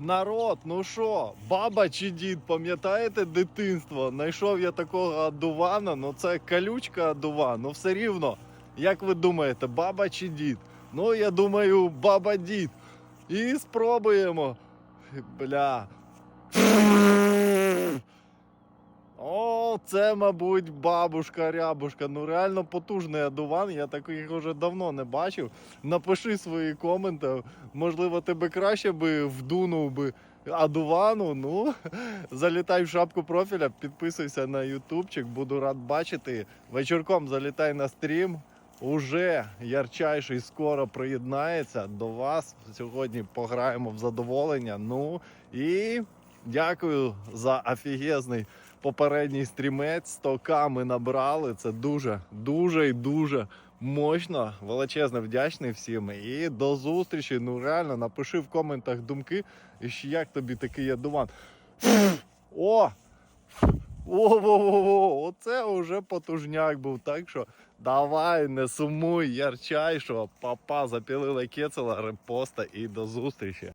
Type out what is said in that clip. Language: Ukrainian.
Народ, ну що, баба чи дід, пам'ятаєте дитинство? Найшов я такого адувана, ну це калючка адуван, ну все рівно. Як ви думаєте, баба чи дід? Ну, я думаю, баба дід. І спробуємо. Бля. Це, мабуть, бабушка рябушка. Ну реально потужний адуван. Я таких вже давно не бачив. Напиши свої коменти. Можливо, тебе краще би вдунув би адувану. Ну, залітай в шапку профіля, підписуйся на ютубчик, буду рад бачити. Вечірком залітай на стрім. Уже ярчайший скоро приєднається до вас. Сьогодні пограємо в задоволення. Ну і дякую за офігезний попередній стрімець. 100к ми набрали. Це дуже, дуже і дуже мощно. Величезно вдячний всім. І до зустрічі. Ну реально, напиши в коментах думки, і як тобі такий ядуван. О! О-во-во-во! Оце вже потужняк був. Так що давай, не сумуй, ярчай, що папа запілила кецела, репоста і до зустрічі.